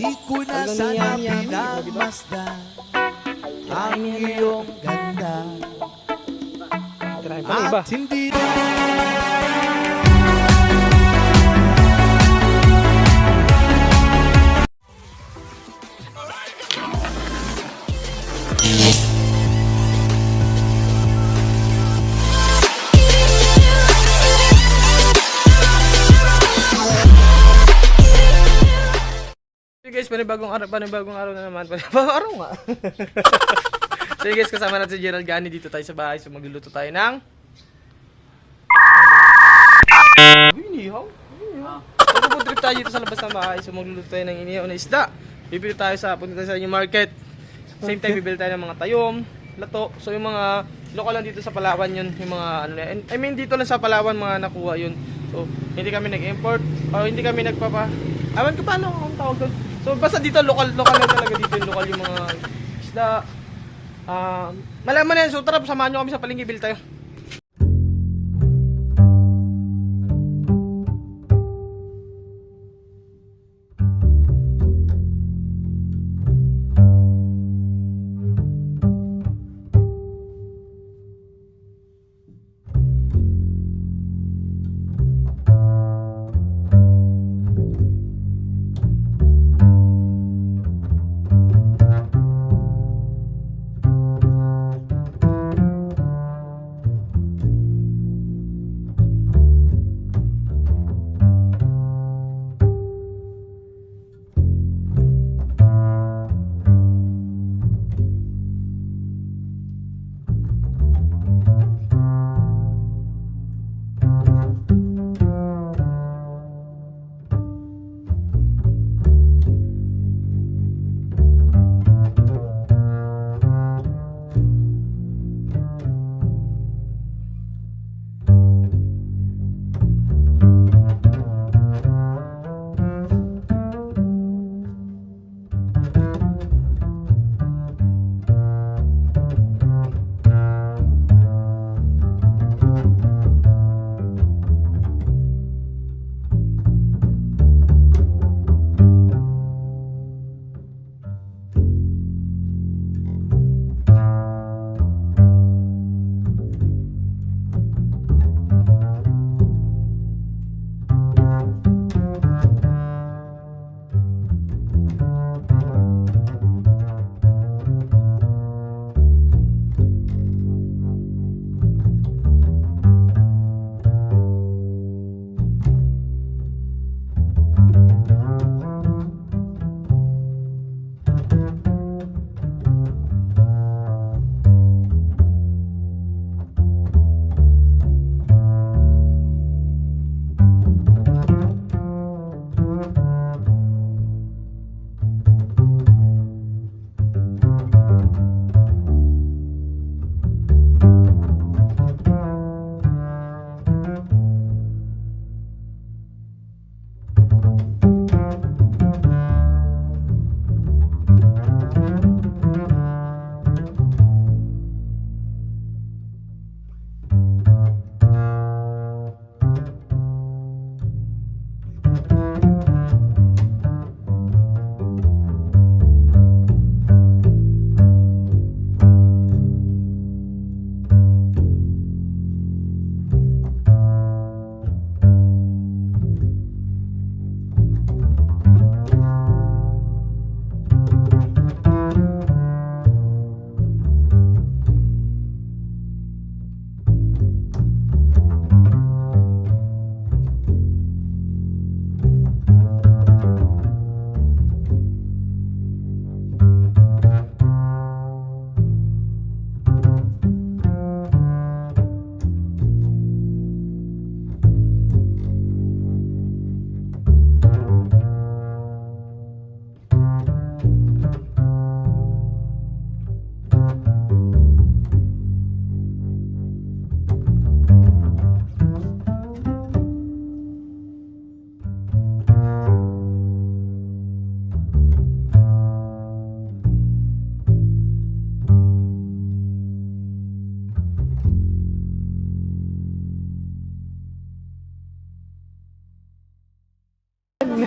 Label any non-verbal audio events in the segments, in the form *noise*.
Di ko na sana pinagmasdan Ang iyong ganda. Iba. At hindi na panibagong araw, panibagong araw na naman. *laughs* Panibagong araw nga. *laughs* so guys, kasama natin si Gerald Gani dito tayo sa bahay. So magluluto tayo ng... Uy. So food trip tayo dito sa labas ng bahay. So magluluto tayo ng inihaw na isda. Bibili tayo sa, punta tayo sa new market. Same time, bibili tayo ng mga tayom, lato. So yung mga local lang dito sa Palawan yun. Yung mga ano na- I mean dito lang sa Palawan mga nakuha yun. So hindi kami nag-import o hindi kami nagpapa... Awan ko paano ang tawag doon. So basta dito local local lang talaga dito yung local yung mga isda. Ah, malaman na yan. So tara, samahan nyo kami sa palengke, bill tayo.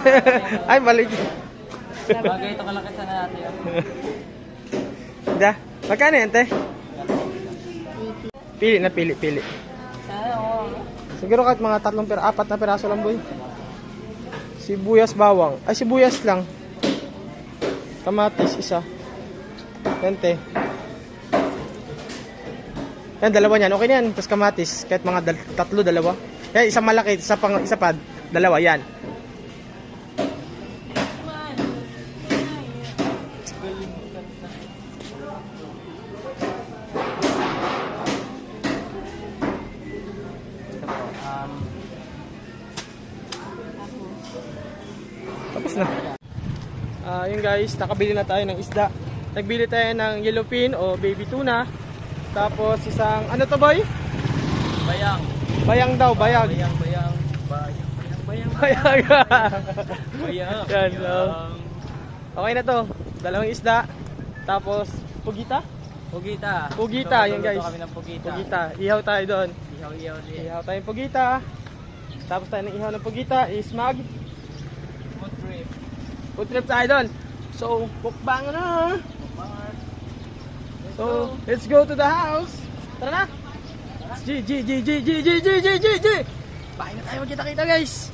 *laughs* Ay, mali. Bagay ito kalaki sana natin yun. Da, magkano yan, te? Pili na, pili, pili. Siguro kahit mga tatlong pira, apat na piraso lang, boy. Sibuyas bawang. Ay, sibuyas lang. Kamatis, isa. Yan, te. Yan, dalawa niyan. Okay na yan. Tapos kamatis. Kahit mga dal- tatlo, dalawa. Yan, isang malaki, isa, pang, isa pa, dalawa. Yan. Guys, nakabili na tayo ng isda. Nagbili tayo ng yellowfin o baby tuna. Tapos isang, ano to boy? bayang. Bayang daw, bayag. Bayang, bayang. Bayang, bayang, bayang. Bayang. Yan, so. okay na to. Dalawang isda. Tapos, pugita? Pugita. Pugita, So, yun, magluluto guys. kami ng pugita. Pugita. Ihaw tayo doon. Ihaw-ihaw din. Ihaw tayo ng pugita. Tapos tayo ng ihaw ng pugita is mag Food trip. food trip tayo doon. So, mukbang na. So, let's go to the house. Tara na. G, G, G, G, G, G, G, G, G, G. Bahay na tayo magkita-kita guys.